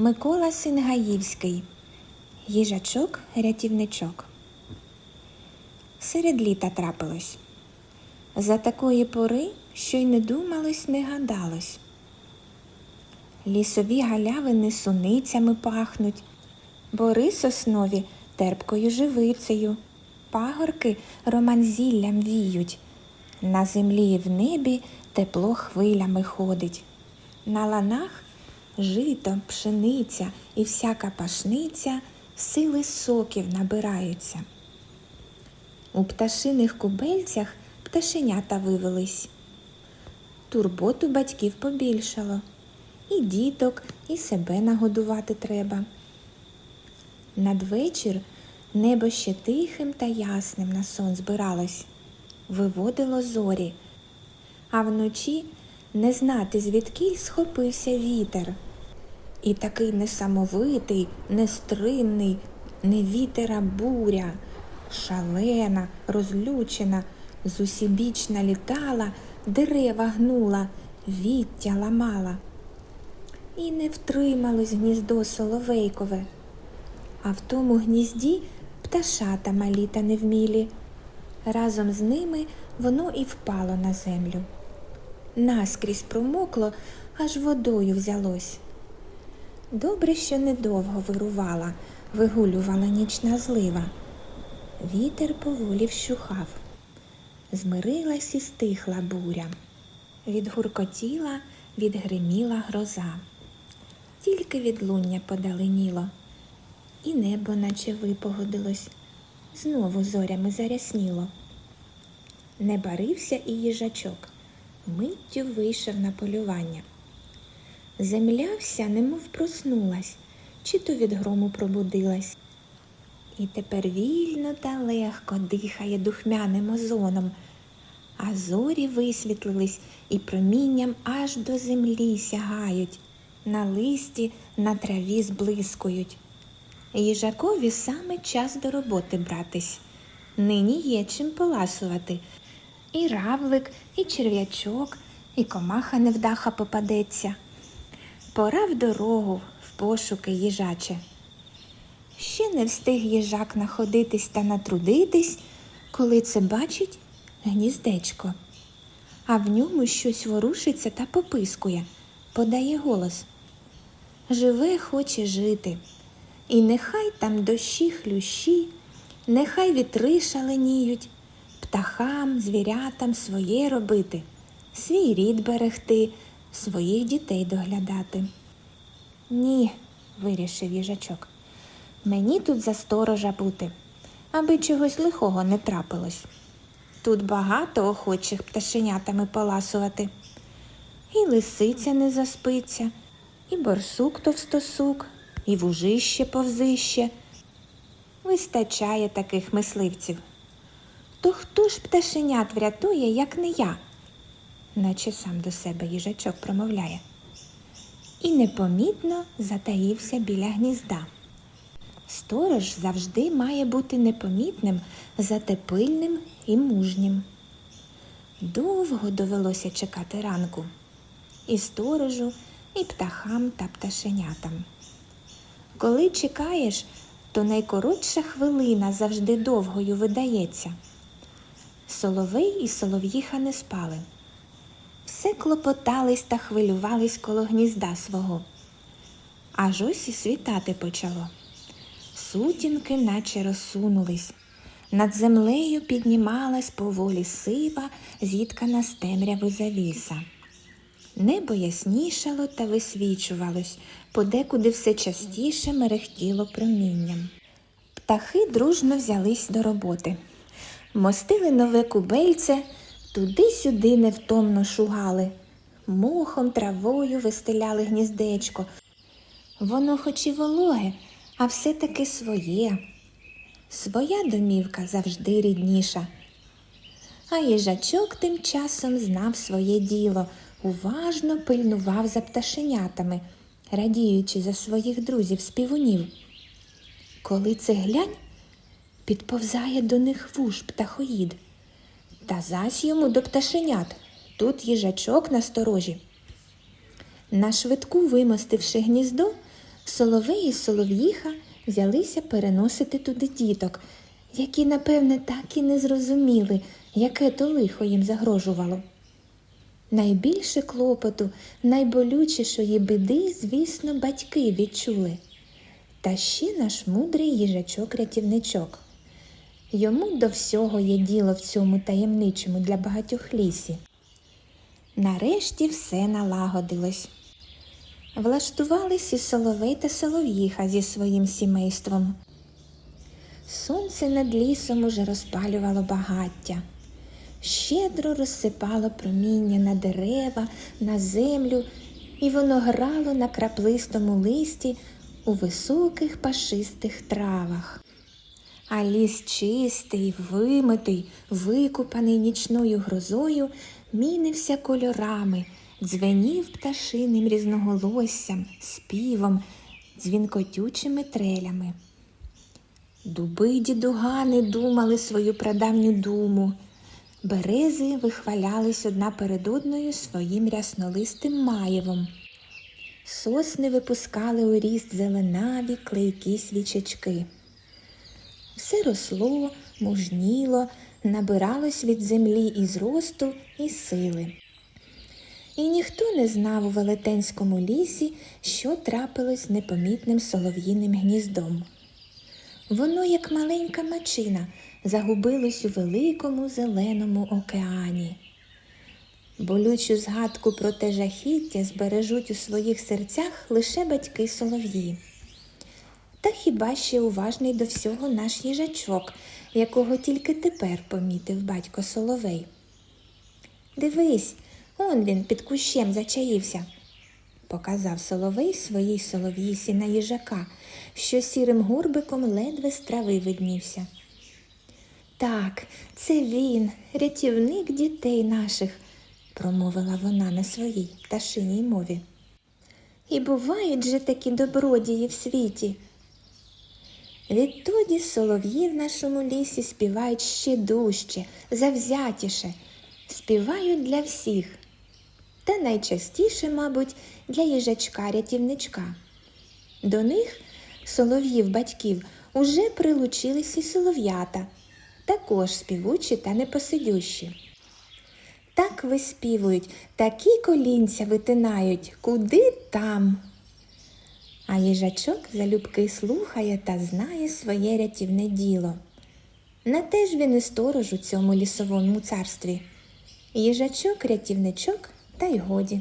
Микола Сингаївський. Їжачок рятівничок. Серед літа трапилось. За такої пори, що й не думалось, не гадалось. Лісові галявини суницями пахнуть, бори соснові терпкою живицею, пагорки романзіллям віють, на землі і в небі тепло хвилями ходить. На ланах жито, пшениця і всяка пашниця сили соків набираються. У пташиних кубельцях пташенята вивелись. Турботу батьків побільшало. І діток, і себе нагодувати треба. Надвечір небо ще тихим та ясним на сон збиралось, виводило зорі, а вночі не знати звідкіль схопився вітер. І такий несамовитий, нестримний, не вітер, буря, шалена, розлючена, зусібічна літала, дерева гнула, віття ламала. І не втрималось гніздо соловейкове, а в тому гнізді пташата малі та невмілі. Разом з ними воно і впало на землю. Наскрізь промокло, аж водою взялось. Добре, що недовго вирувала, вигулювала нічна злива. Вітер поволі вщухав. Змирилась і стихла буря. Відгуркотіла, відгриміла гроза. Тільки відлуння подаленіло, і небо наче випогодилось, знову зорями зарясніло. Не барився і їжачок, миттю вийшов на полювання. Земля вся немов проснулась, чи то від грому пробудилась. І тепер вільно та легко дихає духмяним озоном, а зорі висвітлились і промінням аж до землі сягають, на листі, на траві зблискують. Їжакові саме час до роботи братись. Нині є чим поласувати. І равлик, і черв'ячок, і комаха невдаха попадеться. Пора в дорогу, в пошуки їжаче. Ще не встиг їжак находитись та натрудитись, коли це бачить гніздечко, а в ньому щось ворушиться та попискує, подає голос. Живе хоче жити, і нехай там дощі хлющі, нехай вітри шаленіють, птахам, звірятам своє робити, свій рід берегти, своїх дітей доглядати. Ні, вирішив їжачок. Мені тут за сторожа бути, аби чогось лихого не трапилось. Тут багато охочих пташенятами поласувати. І лисиця не заспиться, і борсук товстосук, і вужище повзище. Вистачає таких мисливців. То хто ж пташенят врятує, як не я? Наче сам до себе їжачок промовляє. І непомітно затаївся біля гнізда. Сторож завжди має бути непомітним, зате пильним і мужнім. Довго довелося чекати ранку і сторожу, і птахам та пташенятам. Коли чекаєш, то найкоротша хвилина завжди довгою видається. Соловей і солов'їха не спали. Все клопотались та хвилювались коло гнізда свого. Аж ось і світати почало. Сутінки наче розсунулись. Над землею піднімалась поволі сива, зіткана з темряви завіса. Небо яснішало та висвічувалось, подекуди все частіше мерехтіло промінням. Птахи дружно взялись до роботи. Мостили нове кубельце, туди-сюди невтомно шугали, мохом, травою вистеляли гніздечко. Воно хоч і вологе, а все-таки своє. Своя домівка завжди рідніша. А їжачок тим часом знав своє діло, уважно пильнував за пташенятами, радіючи за своїх друзів співунів. Коли це глянь, підповзає до них вуж птахоїд. Та зась йому до пташенят. Тут їжачок на сторожі. На швидку вимостивши гніздо, Соловей і солов'їха взялися переносити туди діток, які, напевне, так і не зрозуміли, яке то лихо їм загрожувало. Найбільше клопоту, найболючішої біди, звісно, батьки відчули. Та ще наш мудрий їжачок-рятівничок. Йому до всього є діло в цьому таємничому для багатьох лісі. Нарешті все налагодилось. Влаштувались і соловей та солов'їха зі своїм сімейством. Сонце над лісом уже розпалювало багаття, щедро розсипало проміння на дерева, на землю, і воно грало на краплистому листі у високих пашистих травах. А ліс чистий, вимитий, викупаний нічною грозою, мінився кольорами, дзвенів пташиним різноголоссям, співом, дзвінкотючими трелями. Дуби дідугани думали свою прадавню думу. Берези вихвалялись одна перед одною своїм ряснолистим маєвом. Сосни випускали у ріст зеленаві клейкі свічечки. Все росло, мужніло, набиралось від землі і зросту, і сили. І ніхто не знав у велетенському лісі, що трапилось непомітним солов'їним гніздом. Воно, як маленька мачина, загубилось у великому зеленому океані. Болючу згадку про те жахіття збережуть у своїх серцях лише батьки солов'ї. Та хіба ще уважний до всього наш їжачок, якого тільки тепер помітив батько Соловей. Дивись, он він під кущем зачаївся, показав Соловей своїй солов'їсі на їжака, що сірим горбиком ледве з трави виднівся. Так, це він, рятівник дітей наших, промовила вона на своїй пташиній мові. І бувають же такі добродії в світі. Відтоді солов'ї в нашому лісі співають ще дужче, завзятіше, співають для всіх. Та найчастіше, мабуть, для їжачка-рятівничка. До них, солов'їв батьків, уже прилучились і солов'ята, також співучі та непосидющі. Так виспівують, такі колінця витинають, куди там. А їжачок залюбки слухає та знає своє рятівне діло. Не ж він і сторож у цьому лісовому царстві. Їжачок, рятівничок та й годі.